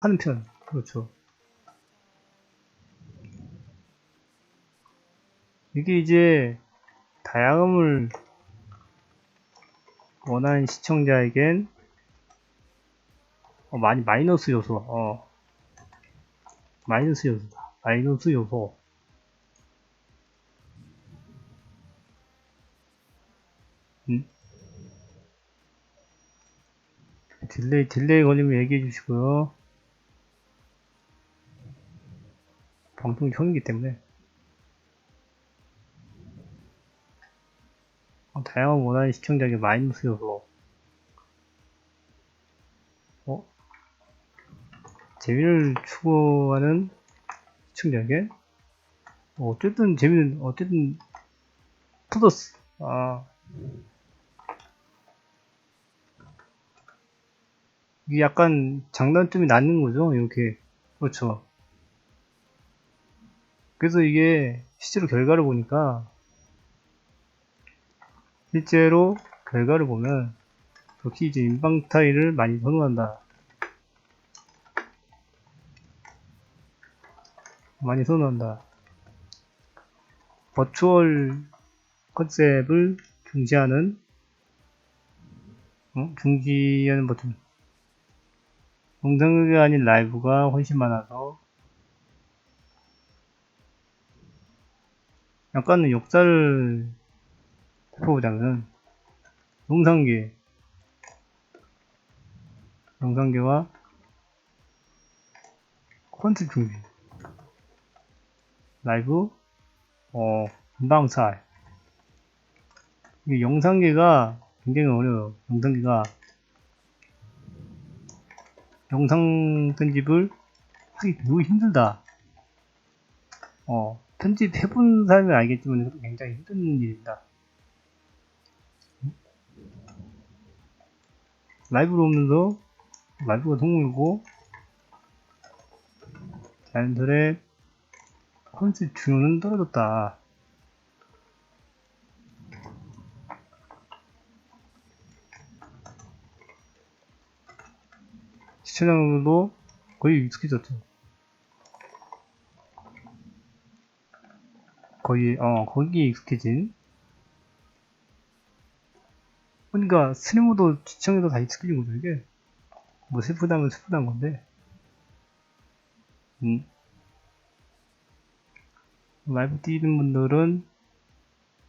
하는 편. 그렇죠. 이게 이제 다양함을 원하는 시청자에겐 어, 많이 마이너스 요소, 어. 마이너스 요소다. 마이너스 요소. 음? 딜레이, 딜레이 걸리면 얘기해 주시고요. 방송 형이기 때문에. 어, 다양한 원하는 시청자에게 마이너스 요소. 어? 재미를 추구하는 시청자에게? 어, 어쨌든 재미는, 어쨌든, 플러스. 아. 이게 약간 장단점이 낮는 거죠, 이렇게. 그렇죠. 그래서 이게 실제로 결과를 보니까 실제로 결과를 보면 역시 이제 인방 스타일을 많이 선호한다. 많이 선호한다. 버추얼 컨셉을 중시하는 어? 중시하는 버튼 영상극이 아닌 라이브가 훨씬 많아서 약간은 역사를 살펴보자면 영상계. 영상계와 콘텐츠 중지 라이브 어 금방살 이게 영상계가 굉장히 어려워요. 영상계가 영상 편집을 하기 매우 힘들다. 어 편집해본 사람이 알겠지만 굉장히 힘든 일입니다 라이브로 오면서 라이브가 성공이고 자연스레 컨셉 중요는 떨어졌다. 시청자들도 거의 익숙해졌죠. 거의 어 거기에 익숙해진. 그러니까 스트리머도 시청자도 다 익숙해진 거죠 이게. 뭐 슬프다면 슬프단 건데. 음. 라이브 뛰는 분들은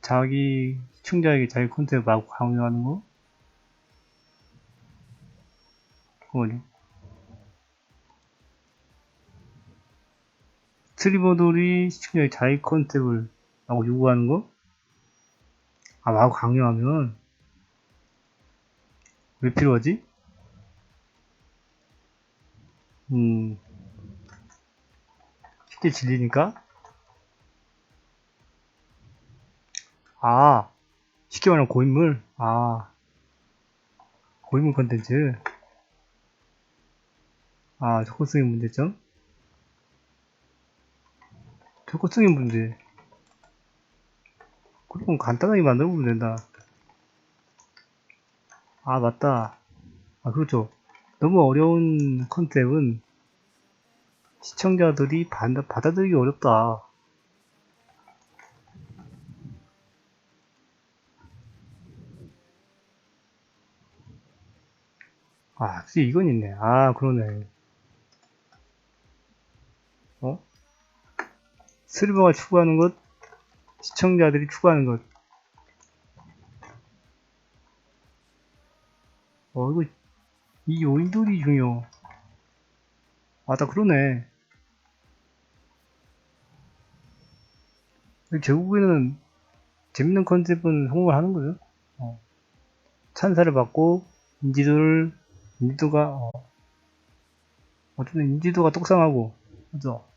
자기 시청자에게 자기 콘텐츠 막 강요하는 거. 그거죠 스트리머들이 시청자에게 자기 콘텐츠를 하고 요구하는 거? 아, 마구 강요하면 왜 필요하지? 음, 쉽게 질리니까? 아, 쉽게 말하면 고인물? 아, 고인물 컨텐츠. 아, 접근성의 문제점? 접근성의 문제. 그럼 간단하게 만들어 보면 된다. 아, 맞다. 아, 그렇죠. 너무 어려운 컨셉은 시청자들이 받아, 받아들이기 어렵다. 아, 이건 있네. 아, 그러네. 어? 스리버가 추구하는 것, 시청자들이 추구하는 것. 어, 이거, 이 요인들이 중요. 아, 다 그러네. 결국에는 재밌는 컨셉은 성공을 하는 거죠. 어. 찬사를 받고 인지도를 인지도가 어. 어쨌든 인지도가 떡상하고 그죠?